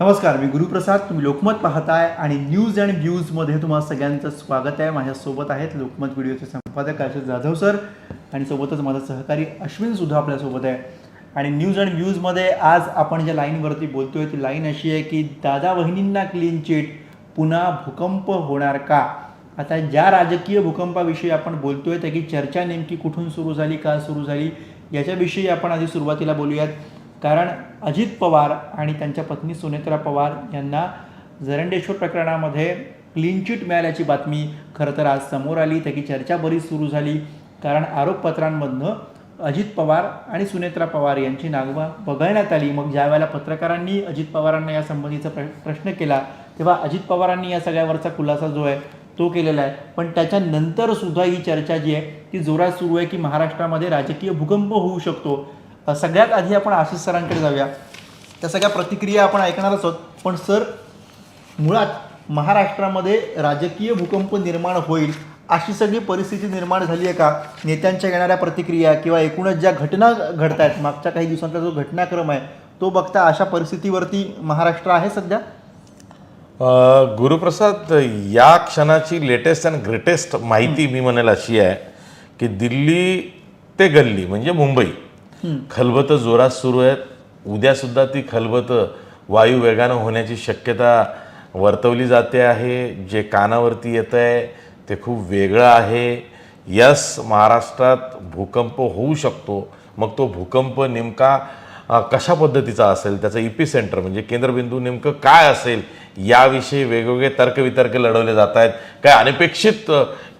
नमस्कार मी गुरुप्रसाद. तुम्ही लोकमत पाहताय आणि न्यूज अँड व्ह्यूजमध्ये तुम्हाला सगळ्यांचं स्वागत आहे. माझ्यासोबत आहेत लोकमत व्हिडिओचे संपादक आशिष जाधव सर आणि सोबतच माझा सहकारी अश्विन सुद्धा आपल्यासोबत आहे. आणि न्यूज अँड व्ह्यूजमध्ये आज आपण ज्या लाईनवरती बोलतोय ती लाईन अशी आहे की दादा वहिनींना क्लीन चिट पुन्हा भूकंप होणार का? आता ज्या राजकीय भूकंपाविषयी आपण बोलतोय त्याची चर्चा नेमकी कुठून सुरू झाली का सुरू झाली याच्याविषयी आपण आधी सुरुवातीला बोलूयात. कारण अजित पवार आणि त्यांच्या पत्नी सुनेत्रा पवार यांना जरंडेश्वर प्रकरणामध्ये क्लीन चिट मिळाल्याची बातमी खरं तर आज समोर आली. त्याची चर्चा बरीच सुरू झाली. कारण आरोपपत्रांमधनं अजित पवार आणि सुनेत्रा पवार यांची नागवा वगळण्यात आली. मग ज्या वेळेला पत्रकारांनी अजित पवारांना या संबंधीचा प्र प्रश्न केला तेव्हा अजित पवारांनी या सगळ्यावरचा खुलासा जो आहे तो केलेला आहे. पण त्याच्यानंतर सुद्धा ही चर्चा जी आहे ती जोरात सुरू आहे की महाराष्ट्रामध्ये राजकीय भूकंप होऊ शकतो. सगळ्यात आधी आपण आशिष सरांकडे जाऊया. त्या सगळ्या प्रतिक्रिया आपण ऐकणारच आहोत. पण सर मुळात महाराष्ट्रामध्ये राजकीय भूकंप निर्माण होईल अशी सगळी परिस्थिती निर्माण झाली आहे का? नेत्यांच्या येणाऱ्या प्रतिक्रिया किंवा एकूणच ज्या घटना घडत आहेत मागच्या काही दिवसांचा जो घटनाक्रम आहे तो बघता अशा परिस्थितीवरती महाराष्ट्र आहे सध्या? गुरुप्रसाद या क्षणाची लेटेस्ट अँड ग्रेटेस्ट माहिती मी म्हणेल अशी आहे की दिल्ली ते गल्ली म्हणजे मुंबई खलबतं जोरात सुरू आहेत. उद्यासुद्धा ती खलबतं वायू वेगानं होण्याची शक्यता वर्तवली जाते आहे. जे कानावरती येतं आहे ते खूप वेगळं आहे. यस महाराष्ट्रात भूकंप होऊ शकतो. मग तो भूकंप नेमका कशा पद्धतीचा असेल? त्याचं इपी सेंटर म्हणजे केंद्रबिंदू नेमकं काय असेल? याविषयी वेगवेगळे तर्कवितर्क लढवले जात आहेत. काय अनपेक्षित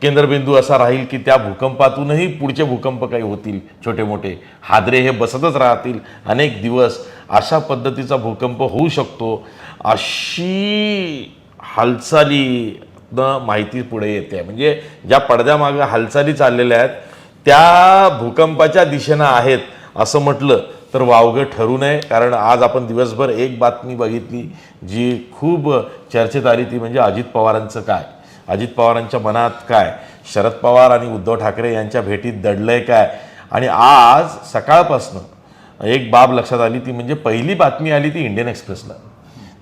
केंद्रबिंदू असा राहील की त्या भूकंपातूनही पुढचे भूकंप काही होतील छोटे मोठे हादरे हे बसतच राहतील. अनेक दिवस अशा पद्धतीचा भूकंप होऊ शकतो. अशी हालचाली माहिती पुढे येते. म्हणजे ज्या पडद्यामागं हालचाली चाललेल्या आहेत त्या भूकंपाच्या दिशेनं आहेत असं म्हटलं तर वावगं ठरू नये. कारण आज आपण दिवसभर एक बातमी बघितली जी खूप चर्चेत आली ती म्हणजे अजित पवारांचं काय? अजित पवारांच्या मनात काय? शरद पवार आणि उद्धव ठाकरे यांच्या भेटीत दडलंय काय? आणि आज सकाळपासनं एक बाब लक्षात आली ती म्हणजे पहिली बातमी आली ती इंडियन एक्सप्रेसला.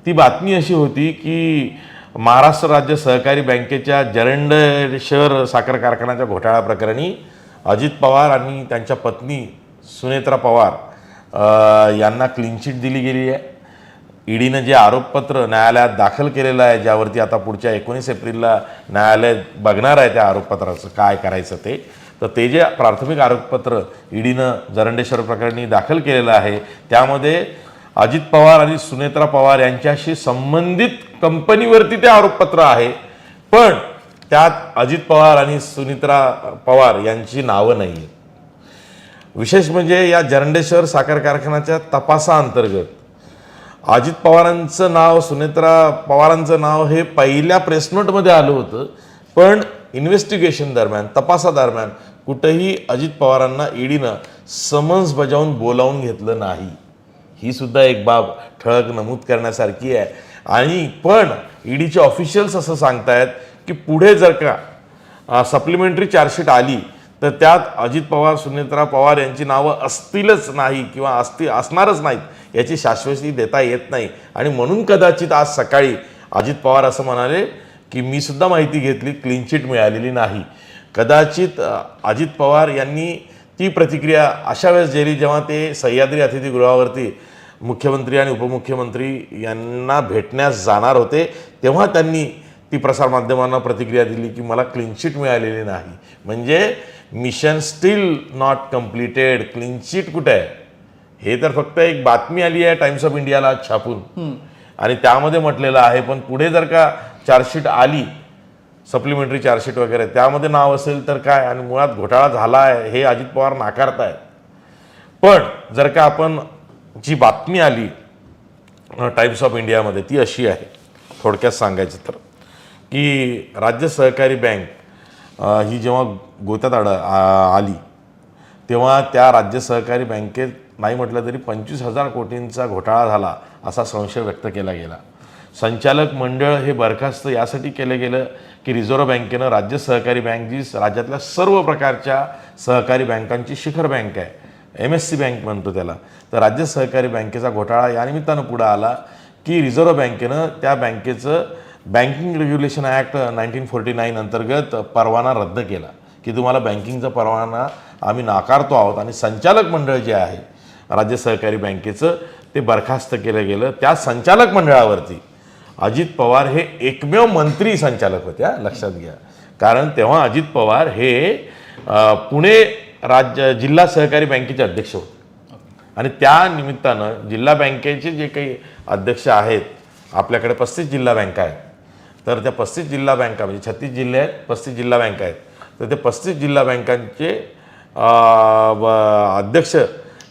ती बातमी अशी होती की महाराष्ट्र राज्य सहकारी बँकेच्या जरंड शहर साखर कारखान्याच्या घोटाळा प्रकरणी अजित पवार आणि त्यांच्या पत्नी सुनेत्रा पवार यांना क्लीनचिट दिली गेली आहे. ईडीनं जे आरोपपत्र न्यायालयात दाखल केलेलं आहे ज्यावरती आता पुढच्या एकोणीस एप्रिलला न्यायालय बघणार आहे त्या आरोपपत्राचं काय करायचं ते तर ते जे प्राथमिक आरोपपत्र ईडीनं जरंडेश्वर प्रकरणी दाखल केलेलं आहे त्यामध्ये अजित पवार आणि सुनेत्रा पवार यांच्याशी संबंधित कंपनीवरती ते आरोपपत्र आहे पण त्यात अजित पवार आणि सुनित्रा पवार यांची नावं नाही आहेत विशेष म्हणजे या जरंडेश्वर साखर कारखान्याच्या तपासाअंतर्गत. अजित पवारांचं नाव सुनेत्रा पवारांचं नाव हे पहिल्या प्रेसनोटमध्ये आलं होतं. पण इन्व्हेस्टिगेशन दरम्यान तपासादरम्यान कुठंही अजित पवारांना ईडीनं समन्स बजावून बोलावून घेतलं नाही. ही सुद्धा एक बाब ठळक नमूद करण्यासारखी आहे. आणि पण ईडीचे ऑफिशियल्स असं सांगतायत की पुढे जर का सप्लिमेंटरी चार्जशीट आली तर त्यात अजित पवार सुनेत्रा पवार यांची नावं असतीलच नाही किंवा असतील असणारच नाहीत याची शाश्वती देता येत नाही. आणि म्हणून कदाचित आज सकाळी अजित पवार असं म्हणाले की मी सुद्धा माहिती घेतली क्लीन चिट मिळालेली नाही. कदाचित अजित पवार यांनी ती प्रतिक्रिया अशा वेळेस दिली जेव्हा ते सह्याद्री अतिथीगृहावरती मुख्यमंत्री आणि उपमुख्यमंत्री यांना भेटण्यास जाणार होते तेव्हा त्यांनी ती प्रसारमाध्यमांना प्रतिक्रिया दिली की मला क्लीनशीट मिळालेली नाही. म्हणजे mission still not completed clean sheet कुठे आहे? हे तर फक्त एक बातमी आली आहे टाइम्स ऑफ इंडियाला छापून. आणि त्यामध्ये म्हटलेलं आहे पण पुढे जर का चार्जशीट आली सप्लिमेंटरी चार्जशीट वगैरे त्यामध्ये नाव असेल तर काय? आणि मुळात घोटाळा झाला आहे हे अजित पवार नाकारतायत. पण जर का आपण जी बातमी आली टाइम्स ऑफ इंडियामध्ये ती अशी आहे. थोडक्यात सांगायचं तर. की राज्य सहकारी बँक ही जेव्हा गोत्यात आड आ- आली तेव्हा त्या राज्य सहकारी बँकेत नाही म्हटलं तरी पंचवीस हजार कोटींचा घोटाळा झाला असा संशय व्यक्त केला गेला. संचालक मंडळ हे बरखास्त यासाठी केलं गेलं की रिझर्व्ह बँकेनं राज्य सहकारी बँक जी राज्यातल्या सर्व प्रकारच्या सहकारी बँकांची शिखर बँक आहे एम एस सी बँक म्हणतो त्याला तर राज्य सहकारी बँकेचा घोटाळा या निमित्तानं पुढं आला की रिझर्व्ह बँकेनं त्या बँकेचं banking regulation act nineteen forty nine अंतर्गत परवाना रद्द केला की तुम्हाला बँकिंगचा परवाना आम्ही नाकारतो आहोत आणि संचालक मंडळ जे आहे राज्य सहकारी बँकेचं ते बरखास्त केलं गेलं. त्या संचालक मंडळावरती अजित पवार हे एकमेव मंत्री संचालक होते हा, लक्षात घ्या. कारण तेव्हा अजित पवार हे पुणे राज्य जिल्हा सहकारी बँकेचे अध्यक्ष होते. आणि त्या निमित्तानं जिल्हा बँकेचे जे काही अध्यक्ष आहेत आपल्याकडे पस्तीस जिल्हा बँका आहेत तर त्या पस्तीस जिल्हा बँका म्हणजे छत्तीस जिल्हे आहेत पस्तीस जिल्हा बँका आहेत. तर ते पस्तीस जिल्हा बँकांचे अध्यक्ष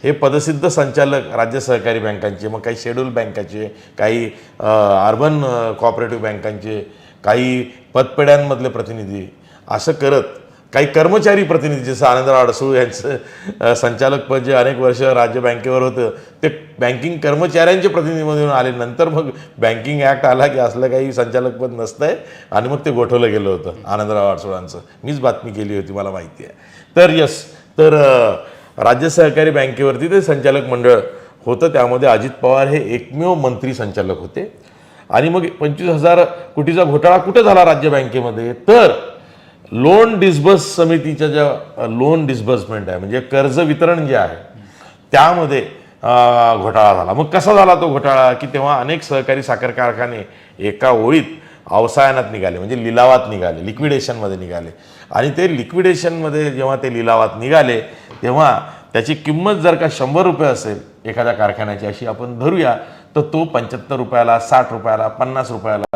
हे पदसिद्ध संचालक राज्य सहकारी बँकांचे मग काही शेड्यूल बँकाचे काही अर्बन कॉपरेटिव्ह बँकांचे काही पतपेढ्यांमधले प्रतिनिधी असं करत काही कर्मचारी प्रतिनिधी जसं आनंदराव अडसूळ यांचं संचालकपद जे अनेक वर्ष राज्य बँकेवर होतं ते बँकिंग कर्मचाऱ्यांचे प्रतिनिधीमधून आले. नंतर मग बँकिंग ॲक्ट आला की असलं काही संचालकपद नसतंय आणि मग ते गोठवलं गेलं होतं आनंदराव अडसूळांचं मीच बातमी केली होती मला माहिती आहे. तर यस तर राज्य सहकारी बँकेवरती ते संचालक मंडळ होतं त्यामध्ये अजित पवार हे एकमेव मंत्री संचालक होते. आणि मग पंचवीस हजार कोटीचा घोटाळा कुठे झाला राज्य बँकेमध्ये? तर लोन डिस्बर्स समितीच्या ज्या लोन डिस्बर्समेंट आहे म्हणजे कर्ज वितरण जे आहे त्यामध्ये घोटाळा झाला. मग कसा झाला तो घोटाळा? की तेव्हा अनेक सहकारी साखर कारखाने एका ओळीत अवसायनात निघाले म्हणजे लिलावात निघाले लिक्विडेशनमध्ये निघाले. आणि ते लिक्विडेशनमध्ये जेव्हा ते लिलावात निघाले तेव्हा त्याची किंमत जर का शंभर रुपये असेल एखाद्या कारखान्याची अशी आपण धरूया तर तो पंच्याहत्तर रुपयाला साठ रुपयाला पन्नास रुपयाला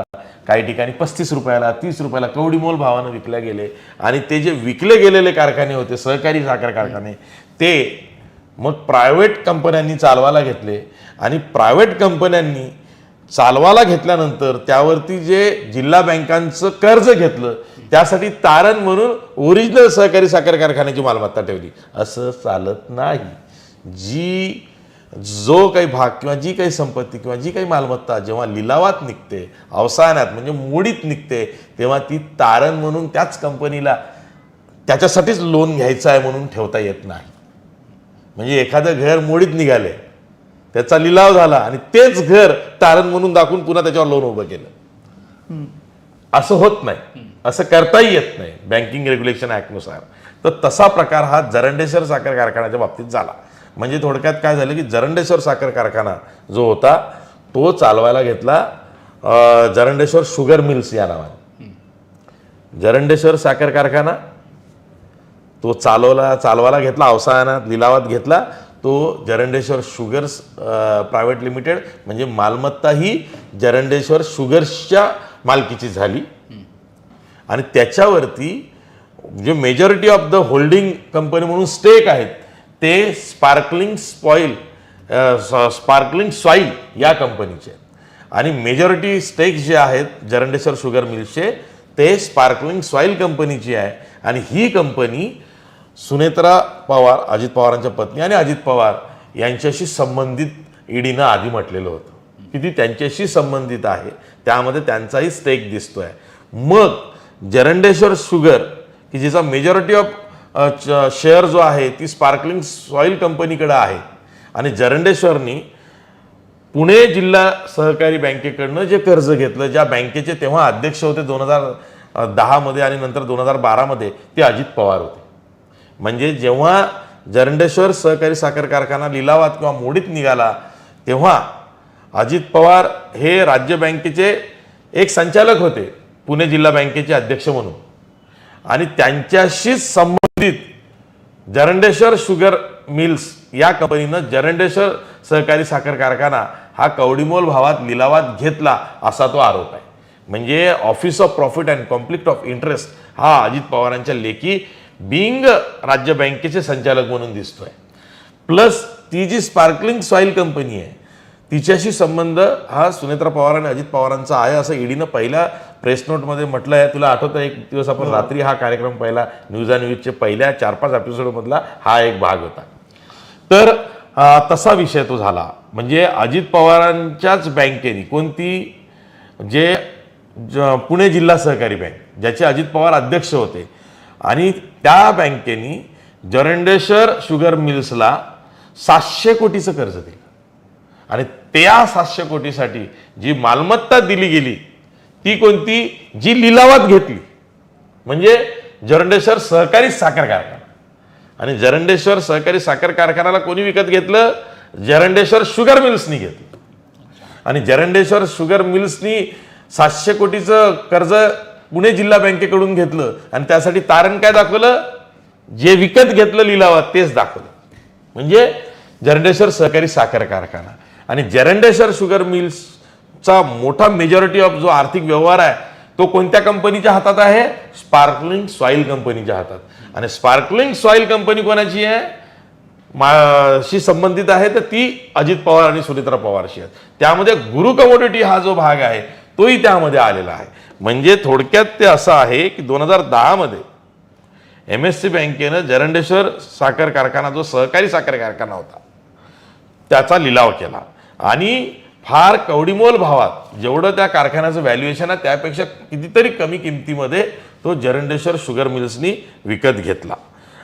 काही ठिकाणी पस्तीस रुपयाला तीस रुपयाला कवडीमोल भावानं विकले गेले. आणि ते जे विकले गेलेले कारखाने होते सहकारी साखर कारखाने ते मग प्रायव्हेट कंपन्यांनी चालवायला घेतले. आणि प्रायव्हेट कंपन्यांनी चालवायला घेतल्यानंतर त्यावरती जे जिल्हा बँकांचं कर्ज घेतलं त्यासाठी तारण म्हणून ओरिजिनल सहकारी साखर कारखान्याची मालमत्ता ठेवली. असं चालत नाही. जी जो काही भाग किंवा जी काही संपत्ती किंवा जी काही मालमत्ता जेव्हा लिलावात निघते अवसायानात म्हणजे मोडीत निघते तेव्हा ती तारण म्हणून त्याच कंपनीला त्याच्यासाठीच लोन घ्यायचं आहे म्हणून ठेवता येत नाही. म्हणजे एखादं घर मोडीत निघाले त्याचा लिलाव झाला आणि तेच घर तारण म्हणून दाखवून पुन्हा त्याच्यावर लोन उभं केलं. असं होत नाही. असं करताही येत नाही. बँकिंग रेग्युलेशन ॲक्टनुसार तर तसा प्रकार हा जरंडेश्वर साखर कारखान्याच्या बाबतीत झाला. म्हणजे थोडक्यात काय झालं की जरंडेश्वर साखर कारखाना जो होता तो चालवायला घेतला जरंडेश्वर शुगर मिल्स या नावाने. जरंडेश्वर साखर कारखाना तो चालवला चालवायला घेतला अवसायनात लिलावात घेतला तो जरंडेश्वर शुगर्स प्रायव्हेट लिमिटेड म्हणजे मालमत्ता ही जरंडेश्वर शुगर्सच्या मालकीची झाली. आणि त्याच्यावरती जे majority of the holding company म्हणून स्टेक आहेत ते स्पार्कलिंग स्पॉईल स्पार्कलिंग सॉईल या कंपनीचे आणि मेजॉरिटी स्टेक्स जे आहेत जरंडेसर शुगर मिल्सचे ते स्पार्कलिंग सॉईल कंपनीची आहे. आणि ही कंपनी सुनेत्रा पवार अजित पवारांच्या पत्नी आणि अजित पवार यांच्याशी संबंधित ईडीनं आधी म्हटलेलं होतं. की ती त्यांच्याशी संबंधित आहे त्यामध्ये त्यांचाही स्टेक दिसतो आहे मग जरंडेश्वर शुगर की जिचा मेजॉरिटी ऑफ शेअर जो आहे ती स्पार्कलिंग सॉईल कंपनीकडं आहे. आणि जरंडेश्वरनी पुणे जिल्हा सहकारी बँकेकडनं जे कर्ज घेतलं ज्या बँकेचे तेव्हा अध्यक्ष होते दोन हजार दहामध्ये आणि नंतर दोन हजार बारामध्ये ते अजित पवार होते. म्हणजे जेव्हा जरंडेश्वर सहकारी साखर कारखाना लिलावात किंवा मोडीत निघाला तेव्हा अजित पवार हे राज्य बँकेचे एक संचालक होते पुणे जिल्हा बँकेचे अध्यक्ष म्हणून. आणि त्यांच्याशीच संबंध जरंडेश्वर शुगर मिल्स या कंपनीनं जरंडेश्वर सहकारी साखर कारखाना हा कवडीमोल भावात लिलावात घेतला असा तो आरोप आहे. म्हणजे office of profit and conflict of interest हा अजित पवारांच्या लेखी बिंग राज्य बँकेचे संचालक म्हणून दिसतोय. प्लस ती जी स्पार्कलिंग सॉईल कंपनी आहे तिच्याशी संबंध हा सुनेत्रा पवार आणि अजित पवारांचा आहे असं ईडीनं पहिल्या प्रेस नोटमध्ये म्हटलं आहे तुला आठवतं एक दिवस आपण रात्री हा कार्यक्रम पहिला न्यूज अँड न्यूजचे पहिल्या चार पाच एपिसोडमधला हा एक भाग होता. तर तसा विषय तो झाला. म्हणजे अजित पवारांच्याच बँकेने कोणती जे ज- पुणे जिल्हा सहकारी बँक ज्याचे अजित पवार अध्यक्ष होते. आणि त्या बँकेनी जरंडेश्वर शुगर मिल्सला सातशे कोटीचं कर्ज दिलं. आणि त्या सातशे कोटीसाठी जी मालमत्ता दिली गेली ती कोणती? जी लिलावात घेतली. म्हणजे जरंडेश्वर सहकारी साखर कारखाना. आणि जरंडेश्वर सहकारी साखर कारखान्याला कोणी विकत घेतलं? जरंडेश्वर शुगर मिल्सनी घेतलं. आणि जरंडेश्वर शुगर मिल्सनी सातशे कोटीचं कर्ज पुणे जिल्हा बँकेकडून घेतलं. आणि त्यासाठी तारण काय दाखवलं? जे विकत घेतलं लिलावात तेच दाखवलं. म्हणजे जरंडेश्वर सहकारी साखर कारखाना. आणि जरंडेश्वर शुगर मिल्सचा मोठा मेजॉरिटी ऑफ जो आर्थिक व्यवहार आहे तो कोणत्या कंपनीच्या हातात आहे? स्पार्कलिंग सॉईल कंपनीच्या हातात. आणि स्पार्कलिंग सॉईल कंपनी कोणाची आहे? शी संबंधित आहे तर ती अजित पवार आणि सुनित्रा पवारशी आहेत. त्यामध्ये गुरु कमोडिटी हा जो भाग आहे तोही त्यामध्ये आलेला आहे. म्हणजे थोडक्यात ते असं आहे की दोन हजार दहामध्ये एम एस सी बँकेनं जरंडेश्वर साखर कारखाना जो सहकारी साखर कारखाना होता त्याचा लिलाव केला. आणि फार कवडीमोल भावात जेवढं त्या कारखान्याचं व्हॅल्युएशन आहे त्यापेक्षा कितीतरी कमी किमतीमध्ये तो जरंडेश्वर शुगर मिल्सनी विकत घेतला.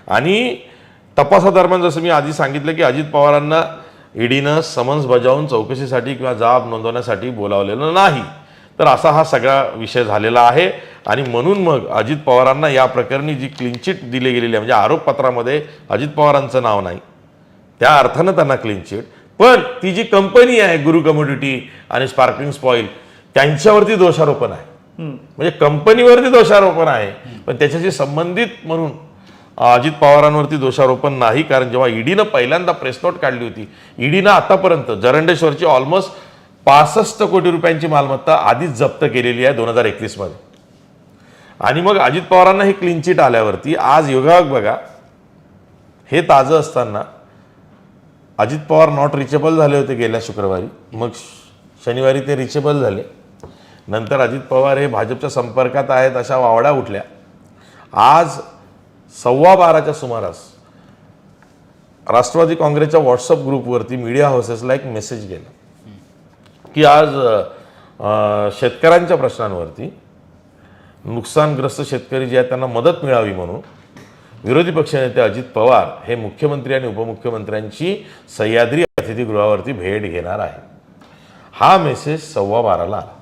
आणि तपासादरम्यान जसं मी आधी सांगितलं की अजित पवारांना ईडीनं समन्स बजावून चौकशीसाठी किंवा जाब नोंदवण्यासाठी बोलावलेलं नाही. तर असा हा सगळा विषय झालेला आहे. आणि म्हणून मग अजित पवारांना या प्रकरणी जी क्लीनचिट दिली गेलेली आहे म्हणजे आरोपपत्रामध्ये अजित पवारांचं नाव नाही त्या अर्थानं त्यांना क्लीनचिट पण ती जी कंपनी आहे गुरु कमोडिटी आणि स्पार्कलिंग स्पॉईल त्यांच्यावरती दोषारोपण आहे. म्हणजे कंपनीवरती दोषारोपण आहे पण त्याच्याशी संबंधित म्हणून अजित पवारांवरती दोषारोपण नाही कारण जेव्हा ईडीनं पहिल्यांदा प्रेस नोट काढली होती ईडीनं आतापर्यंत जरंडेश्वरची ऑलमोस्ट पासष्ट कोटी रुपयांची मालमत्ता आधीच जप्त केलेली आहे दोन हजार एकवीसमध्ये आणि मग अजित पवारांना ही क्लीन चिट आल्यावरती आज योगायोग बघा हे ताजं असताना अजित पवार नॉट रिचेबल झाले होते गेल्या शुक्रवारी. मग शनिवारी ते रिचेबल झाले. नंतर अजित पवार हे भाजपच्या संपर्कात आहेत अशा वावड्या उठल्या. आज सव्वा बाराच्या सुमारास राष्ट्रवादी काँग्रेसच्या व्हॉट्सअप ग्रुपवरती मीडिया हाऊसेसला एक मेसेज गेला. की आज शेतकऱ्यांच्या प्रश्नांवरती नुकसानग्रस्त शेतकरी जे आहेत त्यांना मदत मिळावी म्हणून विरोधी पक्षनेते अजित पवार हे मुख्यमंत्री आणि उपमुख्यमंत्र्यांची सह्याद्री अतिथीगृहावरती भेट घेणार आहे हा मेसेज सव्वा बाराला आला.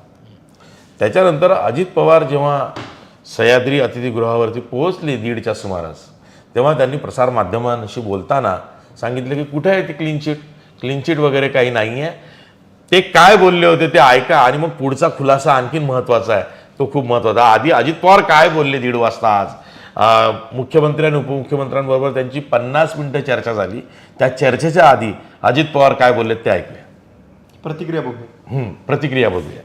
त्याच्यानंतर अजित पवार जेव्हा सह्याद्री अतिथीगृहावरती पोहोचले दीडच्या सुमारास तेव्हा त्यांनी प्रसारमाध्यमांशी बोलताना सांगितलं की कुठे आहे ती क्लीन चिट क्लीन चिट वगैरे काही नाही आहे ते काय बोलले होते ते ऐका आणि मग पुढचा खुलासा आणखीन महत्त्वाचा आहे. तो खूप महत्त्वाचा आधी अजित पवार काय बोलले दीड वाजता आज? मुख्यमंत्री आणि उपमुख्यमंत्र्यांबरोबर त्यांची पन्नास मिनिटं चर्चा झाली. त्या चर्चेच्या आधी अजित पवार काय बोलले ते ऐकूया. प्रतिक्रिया बघूया. हम्म, प्रतिक्रिया बघूया.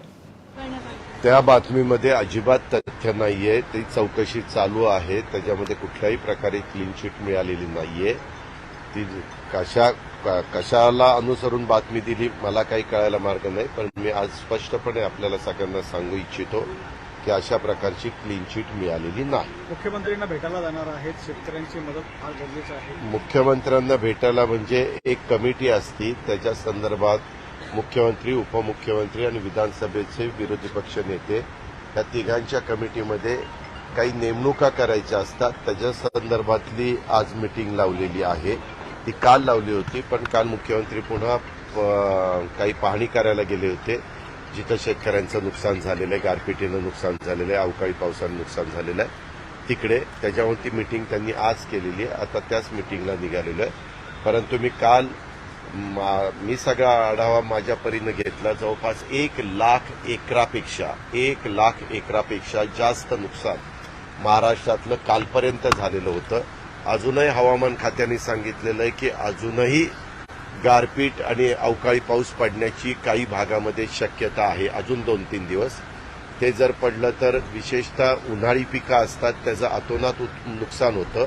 त्या बातमीमध्ये अजिबात तथ्य नाहीये. ती चौकशी चालू आहे. त्याच्यामध्ये कुठल्याही प्रकारे क्लीन चिट मिळालेली नाहीये. ती कशा कशाला अनुसरून बातमी दिली मला काही कळायला मार्ग नाही पण मी आज स्पष्टपणे आपल्याला सगळ्यांना सांगू इच्छितो. की अशा प्रकारची क्लीन चिट मिळालेली नाही. मुख्यमंत्र्यांना भेटायला जाणार आहेत शेतकऱ्यांची मदत फार गरजेची आहे. मुख्यमंत्र्यांना भेटायला म्हणजे एक कमिटी असती त्याच्या संदर्भात मुख्यमंत्री उपमुख्यमंत्री आणि विधानसभेचे विरोधी पक्ष नेते या तिघांच्या कमिटीमध्ये काही नेमणुका करायच्या असतात. त्याच्या संदर्भातली आज मिटिंग लावलेली आहे. ती काल लावली होती पण काल मुख्यमंत्री पुन्हा काही पाहणी करायला गेले होते. जिथं शेतकऱ्यांचं नुकसान झालेलं आहे गारपिटीनं नुकसान झालेलं आहे अवकाळी पावसानं नुकसान झालेलं आहे. तिकडे त्याच्यावर ती मिटिंग त्यांनी आज केलेली आहे. आता त्याच मिटिंगला निघालेलो आहे. परंतु मी काल मा- मी सगळा आढावा माझ्या परीनं घेतला. जवळपास एक लाख एकरापेक्षा एक लाख एकरापेक्षा जास्त नुकसान महाराष्ट्रातलं कालपर्यंत झालेलं होतं. अजूनही हवामान खात्याने सांगितलेलं आहे की अजूनही गारपीट आणि अवकाळी पाऊस पडण्याची काही भागामध्ये शक्यता आहे. अजून दोन तीन दिवस. ते जर पडलं तर विशेषतः उन्हाळी पिकं असतात त्याचं अतोनात नुकसान होतं.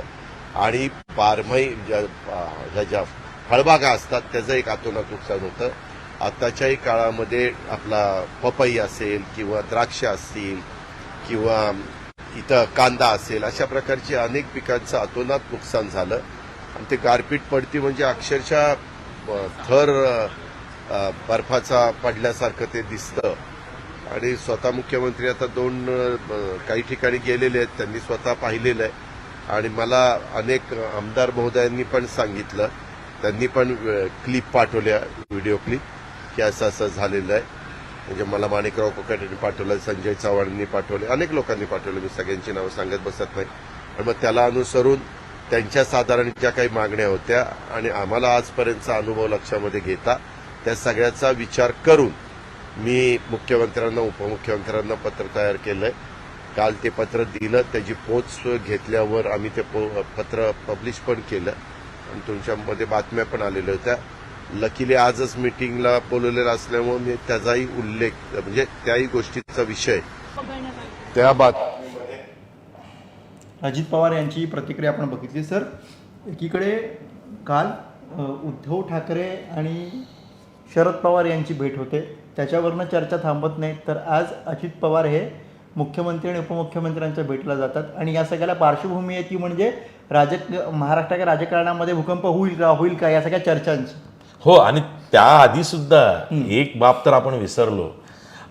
आणि बारमाही ज्या ज्या फळबागा असतात त्याचं एक अतोनात नुकसान होतं. आताच्याही काळामध्ये आपला पपई असेल किंवा द्राक्ष असतील किंवा इथं कांदा असेल अशा प्रकारची अनेक पिकांचं अतोनात नुकसान झालं. आणि ते गारपीट पडती म्हणजे अक्षरशः थर बर्फाचा पडल्यासारखं ते दिसतं. आणि स्वतः मुख्यमंत्री आता दोन काही ठिकाणी गेलेले आहेत त्यांनी स्वतः पाहिलेलं आहे. आणि मला अनेक आमदार महोदयांनी पण सांगितलं. त्यांनी पण क्लिप पाठवल्या व्हिडिओ क्लिप की असं असं झालेलं आहे. म्हणजे मला माणिकराव कोकाटेंनी पाठवलं संजय चव्हाणांनी पाठवले अनेक लोकांनी पाठवलं. मी सगळ्यांची नावं सांगत बसत नाही. आणि मग त्याला अनुसरून त्यांच्या साधारण ज्या काही मागण्या होत्या आणि आम्हाला आजपर्यंतचा अनुभव लक्षामध्ये घेता त्या सगळ्याचा विचार करून मी मुख्यमंत्र्यांना उपमुख्यमंत्र्यांना पत्र तयार केलंय. काल ते पत्र दिलं त्याची पोच घेतल्यावर आम्ही ते पो- पत्र पब्लिश पण केलं. आणि तुमच्यामध्ये बातम्या पण आलेल्या होत्या. लकीली आजच मीटिंगला बोलवलेलं असल्यामुळे मी त्याचाही उल्लेख म्हणजे त्याही गोष्टीचा विषय त्या बात अजित पवार यांची प्रतिक्रिया आपण बघितली सर. एकीकडे काल उद्धव ठाकरे आणि शरद पवार यांची भेट होते. त्याच्यावरनं चर्चा थांबत नाही. तर आज अजित पवार हे मुख्यमंत्री आणि उपमुख्यमंत्र्यांच्या भेटला जातात. आणि या सगळ्याला पार्श्वभूमी आहे ती म्हणजे राजक महाराष्ट्राच्या राजकारणामध्ये भूकंप होईल का होईल का या सगळ्या चर्चांची. हो आणि त्याआधी सुद्धा एक बाब तर आपण विसरलो.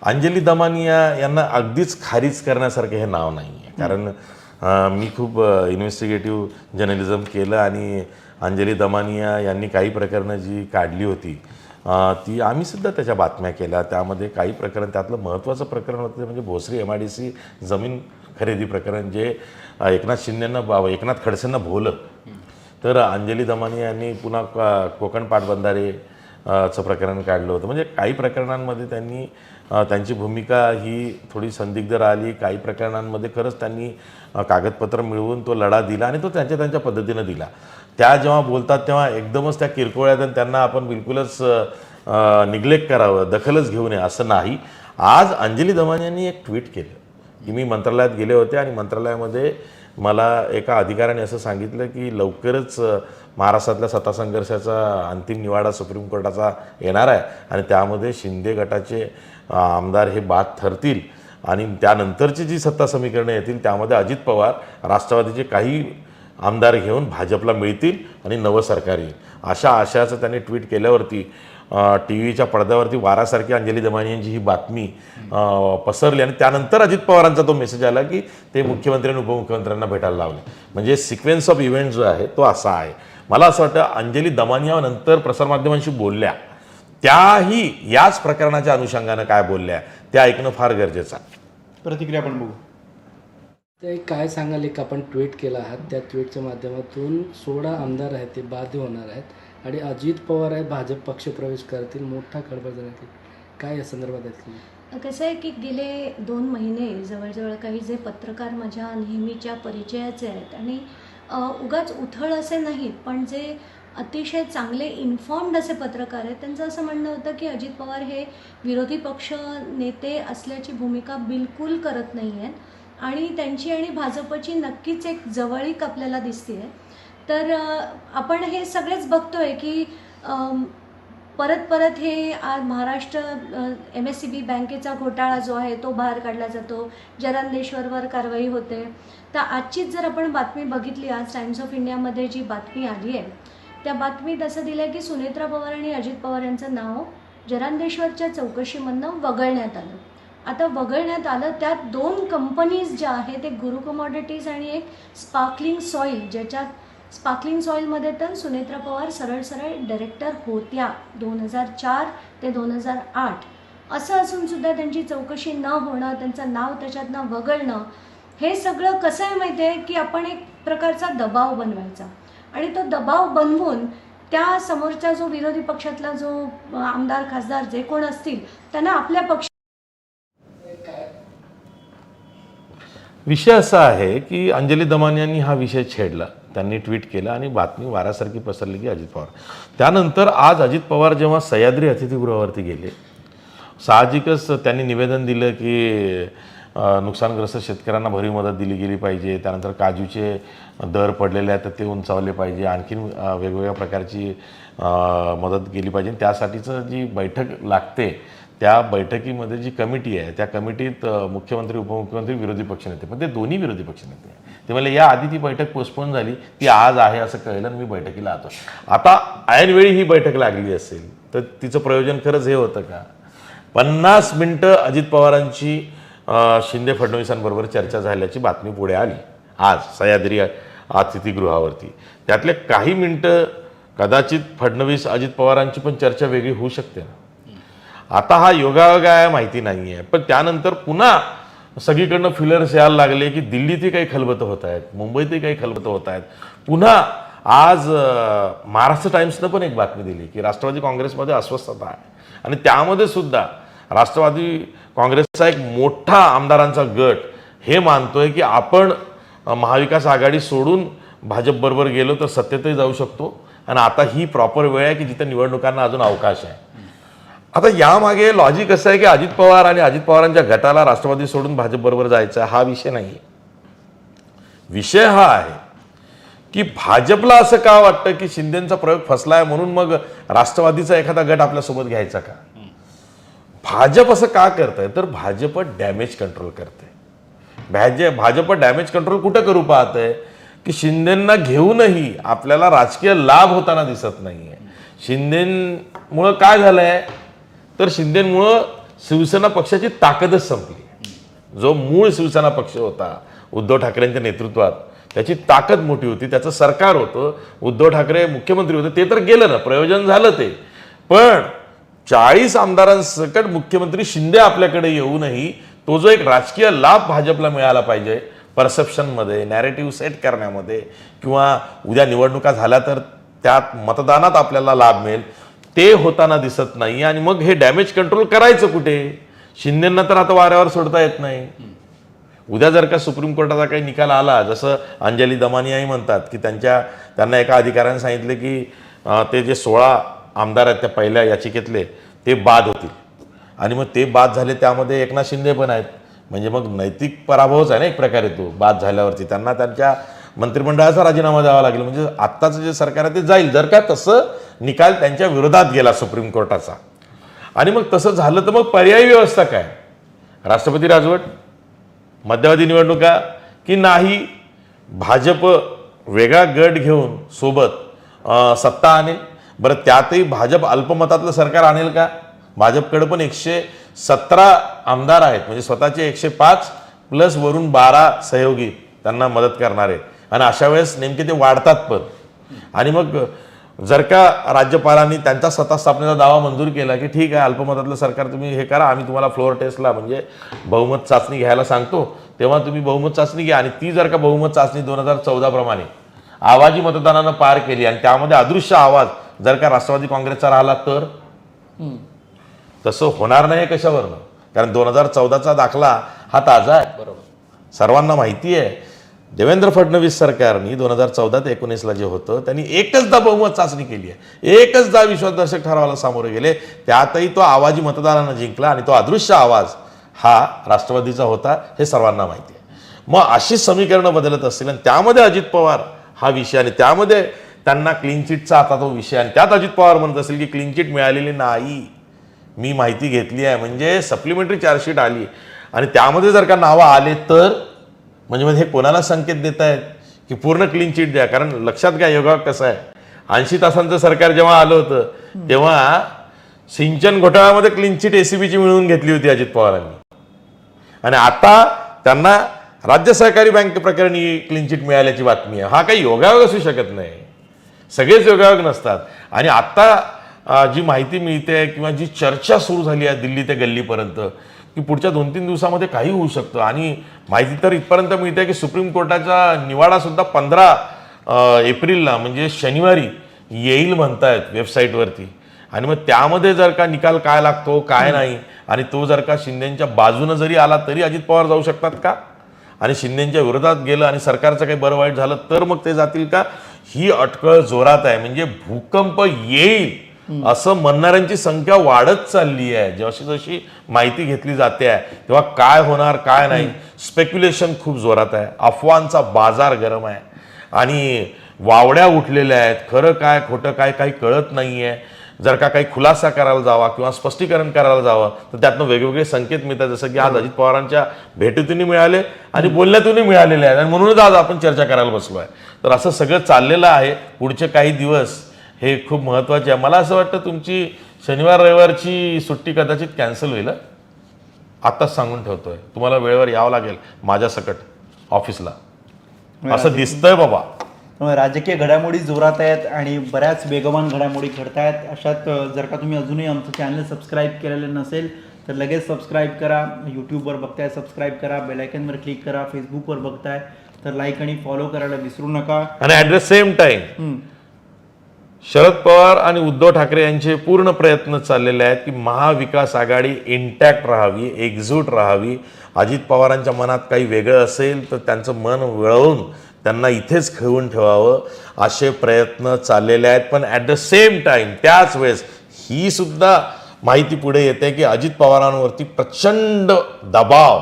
अंजली दमानिया यांना अगदीच खारीज करण्यासारखं हे नाव नाही आहे कारण मी खूप इन्व्हेस्टिगेटिव्ह जर्नलिझम केलं आणि अंजली दमानिया यांनी काही प्रकरणं जी काढली होती ती आम्ही सुद्धा त्याच्या बातम्या केल्या. त्यामध्ये काही प्रकरण त्यातलं महत्त्वाचं प्रकरण होतं ते म्हणजे Bhosari M I D C जमीन खरेदी प्रकरण जे एकनाथ शिंदेंना बा- एकनाथ खडसेंना भोलं. तर अंजली दमानिया यांनी पुन्हा कोकण पाटबंधारे चं प्रकरण काढलं होतं. म्हणजे काही प्रकरणांमध्ये त्यांनी त्यांची भूमिका ही थोडी संदिग्ध राहिली. काही प्रकरणांमध्ये खरंच त्यांनी कागदपत्र मिळवून तो लढा दिला आणि तो त्यांच्या त्यांच्या पद्धतीनं दिला. त्या जेव्हा बोलतात तेव्हा एकदमच त्या किरकोळ्यात आणि त्यांना आपण बिलकुलच निग्लेक्ट करावं दखलच घेऊ नये असं नाही. आज अंजली दमान यांनी एक ट्विट केलं. की मी मंत्रालयात गेले होते आणि मंत्रालयामध्ये मला एका अधिकाऱ्याने असं सांगितलं की लवकरच महाराष्ट्रातल्या सत्ता संघर्षाचा अंतिम निवाडा सुप्रीम कोर्टाचा येणार आहे आणि त्यामध्ये शिंदे गटाचे आमदार हे बाद ठरतील. आणि त्यानंतरची जी सत्ता समीकरणं येतील त्यामध्ये अजित पवार राष्ट्रवादीचे काही आमदार घेऊन भाजपला मिळतील आणि नवं सरकार येईल. अशा आशयाचं त्यांनी ट्विट केल्यावरती टी व्हीच्या पडद्यावरती वारासारखी अंजली दमानी यांची ही बातमी पसरली आणि त्यानंतर अजित पवारांचा तो मेसेज आला की ते मुख्यमंत्री आणि उपमुख्यमंत्र्यांना भेटायला लावले. म्हणजे सिक्वेन्स ऑफ इव्हेंट जो आहे तो असा आहे. मला असं वाटतं अंजली दमानिया नंतर प्रसारमाध्यमांशी बोलल्या. त्याही याच प्रकरणाच्या अनुषंगानं काय बोलल्या ते ऐकणं फार गरजेचं आहे. प्रतिक्रिया आपण बघू. ते काय सांगाल एक आपण ट्विट केला आहात त्या ट्विटच्या माध्यमातून सोळा आमदार आहेत ते बाध्य होणार आहेत आणि अजित पवार आहे भाजप पक्ष प्रवेश करतील मोठा खळबळ जाण्यात येईल. काय या संदर्भात आहेत कसं आहे की गेले दोन महिने जवळजवळ काही जे पत्रकार माझ्या नेहमीच्या परिचयाचे आहेत आणि उगाच उथळ असे नाहीत पण जे अतिशय चांगले इन्फॉर्म्ड असे पत्रकार आहेत त्यांचं असं म्हणणं होतं की अजित पवार हे विरोधी पक्ष नेते असल्याची भूमिका बिलकुल करत नाही आहेत आणि त्यांची आणि भाजपची नक्कीच एक जवळीक आपल्याला दिसते आहे तर आपण हे सगळेच बघतोय की परत परत हे आज Maharashtra M S C B बँकेचा घोटाळा जो आहे तो बाहेर काढला जातो. जरांदेश्वरवर कारवाई होते. तर आजचीच जर आपण बातमी बघितली आज टाइम्स ऑफ इंडियामध्ये जी बातमी आली आहे त्या बातमीत असं दिलं आहे की सुनेत्रा पवार आणि अजित पवार यांचं नाव जरांदेश्वरच्या चौकशीमधनं वगळण्यात आलं. आता वगळण्यात आलं त्यात दोन कंपनीज ज्या आहेत एक गुरु कमॉडिटीज आणि एक स्पार्कलिंग सॉईल ज्याच्यात स्पार्कलिंग सॉईलमध्ये तर सुनेत्रा पवार सरळ सरळ डायरेक्टर होत्या. दोन हजार चार ते दोन हजार आठ. असं असून सुद्धा त्यांची चौकशी न होणं त्यांचं नाव त्याच्यातनं वगळणं हे सगळं कसं आहे माहिती आहे? की आपण एक प्रकारचा दबाव बनवायचा. आणि तो दबाव बनवून त्या समोरचा जो विरोधी पक्षातला जो आमदार खासदार जे कोण असतील त्यांना आपल्या पक्ष विषय असा आहे की अंजली दमान यांनी हा विषय छेडला. त्यांनी ट्विट केलं आणि बातमी वाऱ्यासारखी पसरली की अजित पवार. त्यानंतर आज अजित पवार जेव्हा सह्याद्री अतिथीगृहावरती गेले साहजिकच त्यांनी निवेदन दिलं की नुकसानग्रस्त शेतकऱ्यांना भरीव मदत दिली गेली पाहिजे त्यानंतर काजूचे दर पडलेले आहेत तर ते उंचावले पाहिजे आणखीन वेगवेगळ्या प्रकारची मदत गेली पाहिजे. त्यासाठीचं जी बैठक लागते त्या बैठकीमध्ये जी कमिटी आहे त्या कमिटीत मुख्यमंत्री उपमुख्यमंत्री विरोधी पक्षनेते पण ते दोन्ही विरोधी पक्षनेते ते म्हणले या आधी ती बैठक पोस्टपोन झाली. ती आज आहे असं कळलं आणि मी बैठकीला आलो. आता ऐनवेळी ही बैठक लागली असेल तर तिचं प्रयोजन खरंच हे होतं का? पन्नास मिनटं अजित पवारांची शिंदे फडणवीसांबरोबर चर्चा झाल्याची बातमी पुढे आली. आज सह्याद्री अतिथीगृहावरती. त्यातले काही मिनटं कदाचित फडणवीस अजित पवारांची पण चर्चा वेगळी होऊ शकते ना. आता हा योगायोग आहे माहिती नाही आहे पण त्यानंतर पुन्हा सगळीकडनं फिलर्स यायला लागले की दिल्लीतही काही खलबतं होत आहेत मुंबईतही काही खलबतं होत आहेत. पुन्हा आज महाराष्ट्र टाइम्सनं पण एक बातमी दिली की राष्ट्रवादी काँग्रेसमध्ये अस्वस्थता आहे. आणि त्यामध्ये सुद्धा राष्ट्रवादी काँग्रेसचा एक मोठा आमदारांचा गट हे मानतोय की आपण महाविकास आघाडी सोडून भाजपबरोबर गेलो तर सत्तेतही जाऊ शकतो. आणि आता ही प्रॉपर वेळ आहे की जिथे निवडणुकांना अजून अवकाश आहे. आता यामागे लॉजिक असं आहे की अजित पवार आणि अजित पवारांच्या गटाला राष्ट्रवादी सोडून भाजपबरोबर जायचं हा विषय नाही विषय हा आहे की भाजपला असं का वाटतं की शिंदेचा प्रयोग फसलाय म्हणून मग राष्ट्रवादीचा एखादा गट आपल्यासोबत घ्यायचा का? भाजप असं का करतंय? तर भाजप डॅमेज कंट्रोल करते भाजप भाजप डॅमेज कंट्रोल कुठं करू पाहतंय? की शिंदेंना घेऊनही आपल्याला राजकीय लाभ होताना दिसत नाहीये. शिंदेमुळं काय झालंय? तर शिंदेमुळं शिवसेना पक्षाची ताकदच संपली. जो मूळ शिवसेना पक्ष होता उद्धव ठाकरेंच्या नेतृत्वात त्याची ताकद मोठी होती त्याचं सरकार होतं उद्धव ठाकरे मुख्यमंत्री होते ते तर गेलं ना प्रयोजन झालं ते. पण चाळीस आमदारांसकट मुख्यमंत्री शिंदे आपल्याकडे येऊनही तो जो एक राजकीय लाभ भाजपला मिळाला पाहिजे परसेप्शनमध्ये नॅरेटिव्ह सेट करण्यामध्ये किंवा उद्या निवडणुका झाल्या तर त्यात मतदानात आपल्याला लाभ मिळेल ते होताना दिसत नाही आणि मग हे डॅमेज कंट्रोल करायचं कुठे? शिंदेंना तर आता वाऱ्यावर सोडता येत नाही. उद्या जर का सुप्रीम कोर्टाचा काही निकाल आला जसं अंजली दमानियाही म्हणतात की त्यांच्या त्यांना एका अधिकाऱ्याने सांगितले की ते जे सोळा आमदार आहेत त्या पहिल्या याचिकेतले ते बाद होतील. आणि मग ते बाद झाले त्यामध्ये एकनाथ शिंदे पण आहेत. म्हणजे मग नैतिक पराभवच आहे ना एक प्रकारे तो बाद झाल्यावरती. त्यांना त्यांच्या मंत्रिमंडळाचा राजीनामा द्यावा लागेल. म्हणजे आत्ताचं जे सरकार आहे ते जाईल. जर का तसं निकाल त्यांच्या विरोधात गेला सुप्रीम कोर्टाचा. आणि मग तसं झालं तर मग पर्यायी व्यवस्था काय? राष्ट्रपती राजवट मध्यावधी निवडणुका की नाही? भाजप वेगळा गट घेऊन सोबत सत्ता आणेल. बरं त्यातही भाजप अल्पमतातलं सरकार आणेल का? भाजपकडे पण एकशे सतरा आमदार आहेत. म्हणजे स्वतःचे एकशे पाच प्लस वरून बारा सहयोगी त्यांना मदत करणारे. आणि अशा वेळेस नेमके ते वाढतात पण. आणि मग जर का राज्यपालांनी त्यांचा सत्ता स्थापनेचा दावा मंजूर केला की ठीक आहे अल्पमतातलं सरकार तुम्ही हे करा आम्ही तुम्हाला फ्लोअर टेस्टला म्हणजे बहुमत चाचणी घ्यायला सांगतो तेव्हा तुम्ही बहुमत चाचणी घ्या. आणि ती जर का बहुमत चाचणी दोन हजार चौदा प्रमाणे आवाजी मतदानानं पार केली आणि त्यामध्ये अदृश्य आवाज जर का राष्ट्रवादी काँग्रेसचा राहिला तर? तसं होणार नाही कशावरनं. कारण दोन हजार चौदाचा दाखला हा ताजा आहे. बरोबर. सर्वांना माहिती आहे. देवेंद्र फडणवीस सरकारने दोन हजार चौदा ते एकोणीसला जे होतं त्यांनी एकचदा बहुमत चाचणी केली आहे. एकचदा विश्वासदर्शक ठरावाला सामोरे गेले. त्यातही तो आवाजी मतदारानं जिंकला आणि तो अदृश्य आवाज हा राष्ट्रवादीचा होता हे सर्वांना माहिती आहे. मग अशी समीकरणं बदलत असतील आणि त्यामध्ये अजित पवार हा विषय आणि त्यामध्ये त्यांना क्लीन चिटचा आता तो विषय आणि त्यात अजित पवार म्हणत असेल की क्लीन चिट मिळालेली नाही. मी माहिती घेतली आहे. म्हणजे सप्लिमेंटरी चार्जशीट आली. आणि त्यामध्ये जर का नावं आले तर म्हणजे मग हे कोणाला संकेत देत आहेत की पूर्ण क्लीन चिट द्या. कारण लक्षात घ्या योगा कसं आहे. ऐंशी तासांचं सरकार जेव्हा आलं होतं तेव्हा सिंचन घोटाळ्यामध्ये क्लीन चिट एसीबीची मिळवून घेतली होती अजित पवारांनी. आणि आता त्यांना राज्य सहकारी बँक प्रकरणी क्लीन चिट मिळाल्याची बातमी आहे. हा काही योगायोग असू शकत नाही. सगळेच योगायोग नसतात. आणि आत्ता जी माहिती मिळते किंवा जी चर्चा सुरू झाली आहे दिल्ली ते गल्लीपर्यंत की पुढच्या दोन तीन दिवसामध्ये काही होऊ शकतं. आणि माहिती तर इथपर्यंत मिळते की सुप्रीम कोर्टाचा निवाडा सुद्धा पंधरा एप्रिलला म्हणजे शनिवारी येईल म्हणतायत वेबसाईटवरती. आणि मग त्यामध्ये जर का निकाल काय लागतो काय नाही आणि तो जर का शिंदेच्या बाजूनं जरी आला तरी अजित पवार जाऊ शकतात का? आणि शिंदेच्या विरोधात गेलं आणि सरकारचं काही बरं वाईट झालं तर मग ते जातील का? ही अटकळ जोरात आहे. म्हणजे भूकंप येईल. असं म्हणणाऱ्यांची संख्या वाढत चालली आहे. जशी जशी माहिती घेतली जाते आहे तेव्हा काय होणार काय नाही स्पेक्युलेशन खूप जोरात आहे. अफवांचा बाजार गरम आहे. आणि वावड्या उठलेल्या आहेत. खरं काय खोटं काय काही कळत नाहीये. जर का काही खुलासा करायला जावा किंवा स्पष्टीकरण करायला जावं तर त्यातनं वेगवेगळे संकेत मिळतात. जसं की आज अजित पवारांच्या भेटीतूनही मिळाले आणि बोलण्यातूनही मिळालेले आहेत. आणि म्हणूनच आज आपण चर्चा करायला बसलो आहे. तर असं सगळं चाललेलं आहे. पुढचे काही दिवस हे खूप महत्त्वाचे आहे. मला असं वाटतं तुमची शनिवार रविवारची सुट्टी कदाचित कॅन्सल होईल? आत्ताच सांगून ठेवतोय. तुम्हाला वेळेवर यावं लागेल माझ्या सकट ऑफिसला. असं दिसतंय बाबा. राजकीय घडामोडी जोरात आहेत आणि बऱ्याच वेगवान घडामोडी घडत आहेत अशात जर का तुम्ही अजूनही आमचं चॅनल सबस्क्राईब केलेलं नसेल तर लगेच सबस्क्राईब करा. यूट्यूबवर बघताय सबस्क्राईब करा. बेलायकनवर क्लिक करा. फेसबुकवर बघताय. तर लाईक आणि फॉलो करायला विसरू नका. आणि ॲट द सेम टाइम हम्म. शरद पवार आणि उद्धव ठाकरे यांचे पूर्ण प्रयत्न चाललेले आहेत की महाविकास आघाडी इंटॅक्ट राहावी एकजूट राहावी. अजित पवारांच्या मनात काही वेगळं असेल तर त्यांचं मन वळवून त्यांना इथेच खेळून ठेवावं. असे प्रयत्न चाललेले आहेत. पण ॲट द सेम टाईम त्याच वेळेस ही सुद्धा माहिती पुढे येते की अजित पवारांवरती प्रचंड दबाव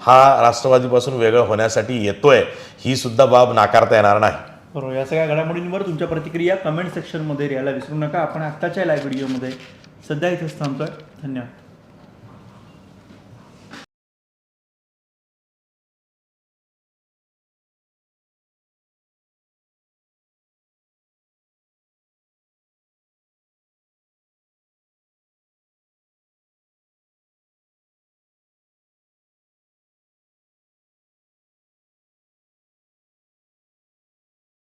हा राष्ट्रवादीपासून वेगळं होण्यासाठी येतोय. ही सुद्धा बाब नाकारता येणार नाही. बरोबर या सगळ्या घडामोडींवर तुमच्या प्रतिक्रिया कमेंट सेक्शनमध्ये यायला विसरू नका. आपण आत्ताच्या लाईव्ह व्हिडिओमध्ये सध्या इथेच थांबतोय. धन्यवाद.